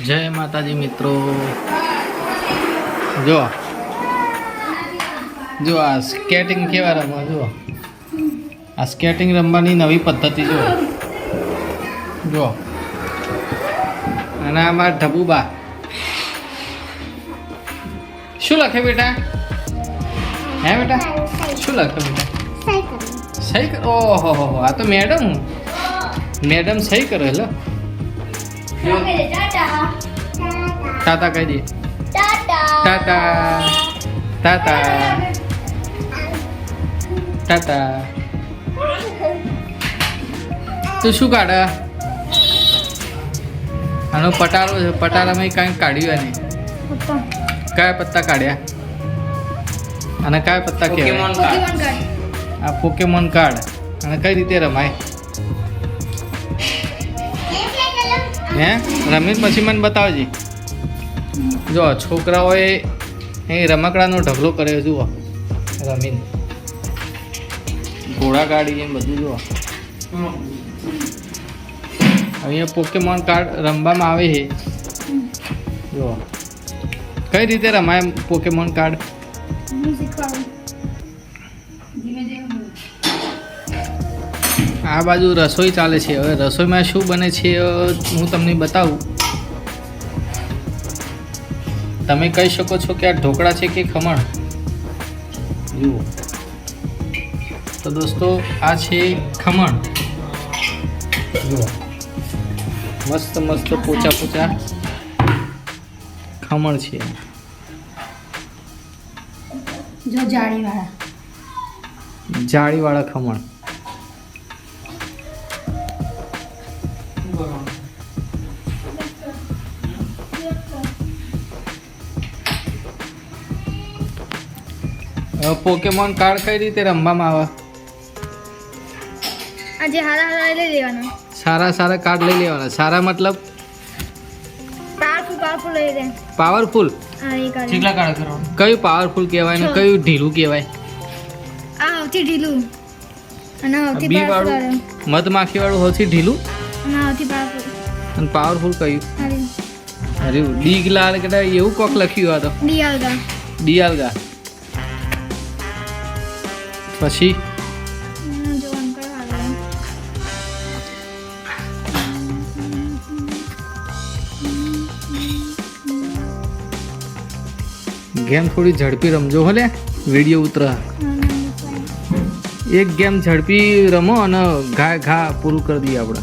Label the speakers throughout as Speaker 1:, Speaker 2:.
Speaker 1: જય માતાજી મિત્રો. જો જો આ સ્કેટિંગ કેવા રમવા જો આ સ્કેટિંગ રમવાની નવી પદ્ધતિ જો જો અને આમાં ઢબુબા. શું લખે બેટા? હે બેટા? શું લખે બેટા? સહી કર ઓહો હો હો આ તો મેડમ. મેડમ સહી કરે લો ટાટા. કહી દે. ટાટા. ટાટા. ટાટા. તું શું કાઢે? આનો પટારો છે. પટારામાં કાંઈ કાઢ્યું નહીં. કયા પત્તા કાઢ્યા? અને કયા પત્તા કહેવાય? આ પોકેમોન કાર્ડ અને કઈ રીતે રમાય? હે? રમીને પછી મને બતાવજે. જો, છોકરાઓએ એ રમકડાનો ઢગલો કર્યો, જુઓ. રમીને. ઘોડા કાઢી બધું, જુઓ. અહીંયા પોકેમોન કાર્ડ રમવામાં આવે છે. જુઓ. કઈ રીતે રમાય પોકેમોન કાર્ડ આ બાજુ રસોઈ ચાલે છે. હવે રસોઈમાં શું બને છે હું તમને બતાવું. તમે કહી શકો છો કે આ ઢોકળા છે કે ખમણ? જુઓ. તો દોસ્તો આ છે ખમણ. જુઓ. મસ્ત મસ્ત પોચા પોચા ખમણ છે.
Speaker 2: જો
Speaker 1: જાળીવાળા ખમણ. પોકેમોન કાર્ડ કઈ રીતે રમવામાં આવે?
Speaker 2: આજે હારા હારા લઈ લેવાના.
Speaker 1: સારા સારા કાર્ડ લઈ લેવાના. સારા મતલબ?
Speaker 2: પાવરફુલ પાવરફુલ લઈ લે.
Speaker 1: પાવરફુલ
Speaker 2: આ એ કરે.
Speaker 3: કરવાનું
Speaker 1: કયું પાવરફુલ કહેવાય ને કયું ઢીલું કહેવાય?
Speaker 2: આ સૌથી ઢીલું. અને સૌથી પાવરફુલ
Speaker 1: વાળું? મધમાખી વાળું સૌથી ઢીલું?
Speaker 2: અને સૌથી પાવરફુલ
Speaker 1: અને પાવરફુલ કયું? અરે ડીગ લાલ કે એવું કોક લખ્યું આ તો.
Speaker 2: ડી આલગા.
Speaker 1: ડિયાલગા પછી? ગેમ થોડી ઝડપી રમજો હલે વીડિયો ઉતર. એક ગેમ ઝડપી રમો અને ઘા ઘા પૂરું કરી દઈએ આપણે.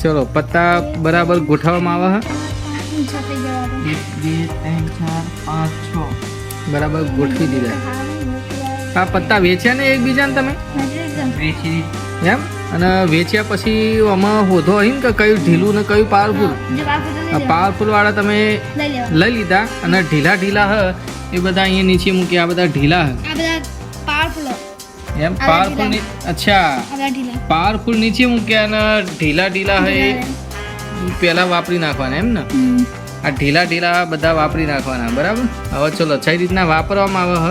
Speaker 1: ચલો પત્તા બરાબર ગોઠવવામાં આવે
Speaker 3: એક બે ત્રણ ચાર પાંચ છ.
Speaker 1: બરાબર ગોઠવી દીધા. આ પત્તા વેચ્યા ને એકબીજાને તમે?
Speaker 3: વેચી
Speaker 1: એમ? અને વેચ્યા પછી આમાં હોધો અહીં ને કે કયું ઢીલું ને કયું પાવરફુલ?
Speaker 2: પાવરફુલ
Speaker 1: વાળા તમે
Speaker 2: લઈ
Speaker 1: લીધા અને ઢીલા ઢીલા હ એ બધા અહીંયા નીચે મૂક્યા આ બધા ઢીલા હ. એમ? પાવરફુલની અચ્છા. પાવરફુલ નીચે મૂક્યા અને ઢીલા ઢીલા હ એ પહેલા વાપરી નાખવાના એમ ને. આ ઢીલા ઢીલા બધા વાપરી નાખવાના બરાબર? હવે ચલો છઈ રીતના વાપરવામાં આવે હ?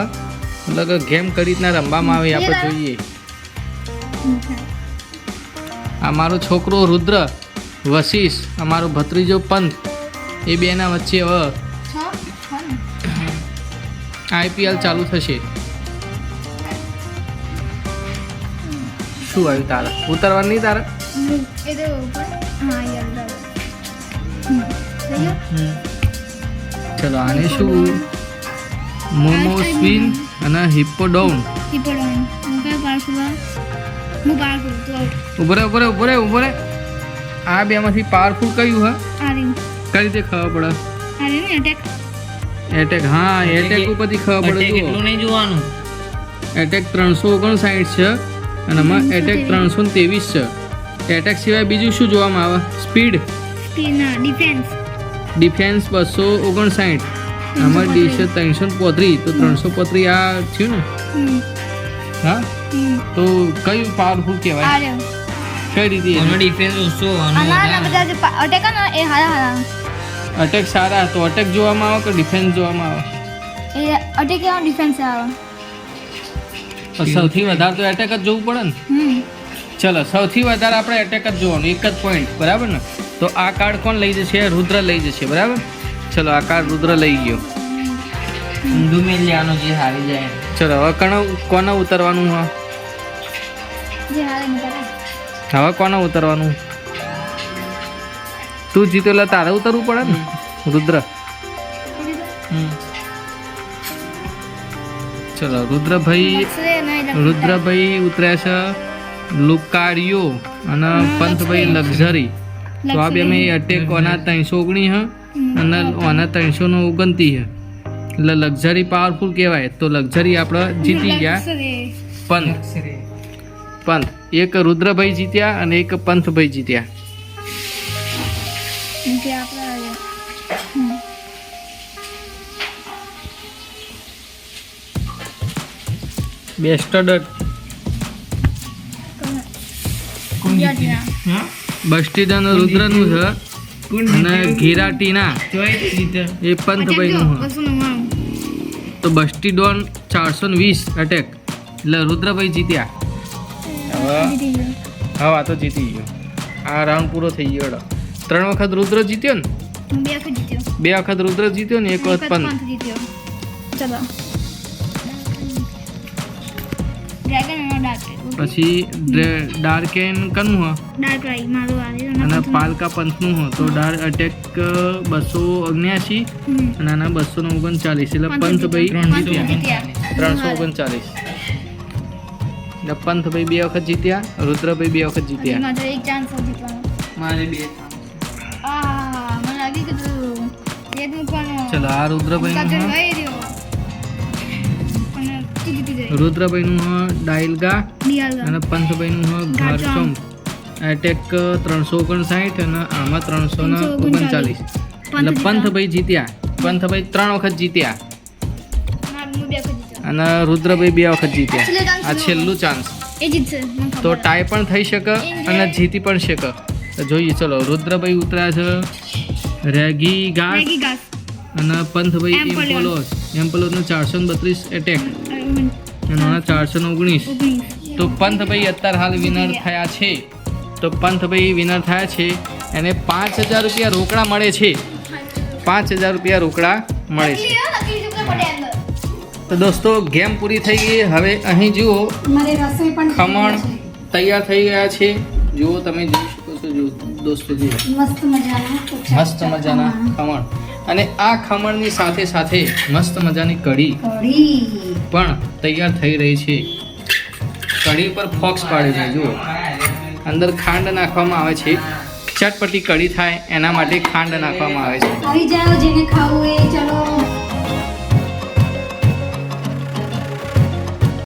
Speaker 1: મતલબ કે ગેમ કઈ રીતના રમવામાં આવે આપણે જોઈએ. આ મારો છોકરો રુદ્ર વશિષ અમારો ભત્રીજો પંથ એ બેના વચ્ચે હવે આઈપીએલ ચાલુ થશે. શું આવ્યું તારે? ઉતરવાનું નહીં તારે
Speaker 2: લઈ
Speaker 1: ચલો આને શું? મોમો સ્પિન અને હિપ્પોડોન
Speaker 2: ઈ પડવાનું હું કયો પાવરફુલ હું પાવરફુલ તો
Speaker 1: ઊભો રે ઉભરે ઊભો રે ઊભો રે આ બેમાંથી પાવરફુલ કયું હ?
Speaker 2: આ
Speaker 1: કઈ રીતે ખબર પડે?
Speaker 2: ને
Speaker 1: એટેક હા એટેક ઉપરથી ખબર પડે
Speaker 3: એટલું નહીં જોવાનું.
Speaker 1: એટેક ત્રણસો ઓગણસાઠ છે અને આમાં એટેક ત્રણસો ને ત્રેવીસ છે. એટેક સિવાય બીજું શું જોવામાં આવે? સ્પીડ
Speaker 2: સ્પીડ ના ડિફેન્સ
Speaker 1: ડિફેન્સ બસો ઓગણસાઠ. આમાં ડીશ ત્રણસો પોત્રી પોત્રીસ તો ત્રણસો પોત્રીસ આ થયું ને? હા? તો કયું પાવરફુલ કહેવાય? કઈ રીતે
Speaker 3: એમાં ડિફેન્સ ઓછો
Speaker 2: અટેક એ હારા હારા.
Speaker 1: અટેક સારા તો અટેક જોવામાં આવે કે ડિફેન્સ જોવામાં આવે?
Speaker 2: એ અટેક એવા ડિફેન્સ આવે.
Speaker 1: સૌથી વધારે તો એટેક જ જોવું પડે ને? ચલો સૌથી વધારે આપણે એટેક જ જોવાનું એક જ પોઈન્ટ બરાબર ને? તો આ કાર્ડ કોણ લઈ જશે? રુદ્ર લઈ જશે બરાબર? ચલો આ કાર્ડ રુદ્ર લઈ ગયો.
Speaker 3: ઊંધું મેલ્યાનો જે હારી જાય.
Speaker 1: ચલો હવે કણ કોને ઉતરવાનું હા?
Speaker 2: જે
Speaker 1: હવે કોને ઉતરવાનું? તું જીતો એટલે તારે ઉતરવું પડે ને? રુદ્ર. ચલો રુદ્રભાઈ. રુદ્રભાઈ ઉતર્યા છે લુકારિયો અને પંથભાઈ લક્ઝરી. તો આ બે મેં અટેક ઓના ત્રણસો ઓગણીસ હ અને ઓના ત્રણસો નો ઓગણતી હ. એટલે લક્ઝરી પાવરફુલ કહેવાય. તો લક્ઝરી આપણે જીતી ગયા. પંથ. પંથ. એક રુદ્રભાઈ જીત્યા અને એક પંથભાઈ જીત્યા.
Speaker 2: જે આપણે
Speaker 1: બેસ્ટ ડટ
Speaker 3: કોણ?
Speaker 2: યાદ
Speaker 3: હા?
Speaker 1: બસ્ટીડ અને રુદ્રનું છે અને? ઘેરાટીના. એ પંથભાઈનું છે. તો બસ્ટીડોન ચારસો ને વીસ અટેક એટલે રુદ્રભાઈ જીત્યા. હવે હા આ તો જીતી ગયો. આ રાઉન્ડ પૂરો થઈ ગયો. ત્રણ વખત રુદ્ર જીત્યો ને?
Speaker 2: બે વખત જીત્યો.
Speaker 1: બે વખત રુદ્ર જીત્યો ને એક વખત પંથ
Speaker 2: પંથ જીત્યો. ચલો. ડ્રેગન અને ડાર્ક
Speaker 1: પછી ડ્રે- ડાર્ક એન કનું હ.
Speaker 2: ડાર્ક રાઈ મારું આવે
Speaker 1: અને પાલકા પંથનું હો. તો ડાર્ક અટેક બસો
Speaker 2: ઓગણ્યાસી
Speaker 1: અને આના બસો ને ઓગણચાલીસ. એટલે
Speaker 2: પંથ જીત્યા.
Speaker 1: ત્રણસો ઓગણચાલીસ. એટલે પંથભાઈ બે વખત જીત્યા રુદ્રભાઈ બે વખત જીત્યા.
Speaker 2: એક ચાન્સ
Speaker 3: મારે બે
Speaker 1: ચલો આ રુદ્રભાઈનું રુદ્રભાઈનું હ ડાયલગા અને પંથભાઈનું હ.
Speaker 2: ઘારચોમ
Speaker 1: એટેક ત્રણસો ઓગણસાઠ અને આમાં ત્રણસો ને ઓગણચાલીસ. એટલે પંથભાઈ જીત્યા. પંથભાઈ ત્રણ વખત જીત્યા. અને રુદ્રભાઈ બે વખત જીત્યા. આ છેલ્લું ચાન્સ. તો ટાઈ પણ થઈ શકે અને જીતી પણ શકે. તો જોઈએ ચલો રુદ્રભાઈ ઉતર્યા છે. રેગી ઘાસ. અને પંથભાઈ. એમ્પોલોસ એમ્પોલોસનો ચારસો બત્રીસ એટેક અને ચારસો ને ઓગણીસ. તો પંથભાઈ અત્યારે હાલ વિનર થયા છે. તો પંથભાઈ વિનર થયા છે. એને પાંચ હજાર રૂપિયા રોકડા મળે છે. પાંચ હજાર રૂપિયા રોકડા મળે છે. તો દોસ્તો ગેમ પૂરી થઈ ગઈ. હવે અહીં જુઓ. ખમણ તૈયાર થઈ ગયા છે. જુઓ તમે જોઈ દોસ્તો જુઓ
Speaker 4: મસ્ત મજાના
Speaker 1: મસ્ત મજાના ખમણ. અને આ ખમણની સાથે સાથે મસ્ત મજાની કઢી.
Speaker 4: કઢી.
Speaker 1: પણ તૈયાર થઈ રહી છે. કઢી પર ફોક્સ પાડે છે જુઓ. અંદર ખાંડ નાખવામાં આવે છે. ચટપટી કઢી થાય એના માટે ખાંડ નાખવામાં આવે છે.
Speaker 4: આવી જાઓ જેને ખાવું એ ચલો.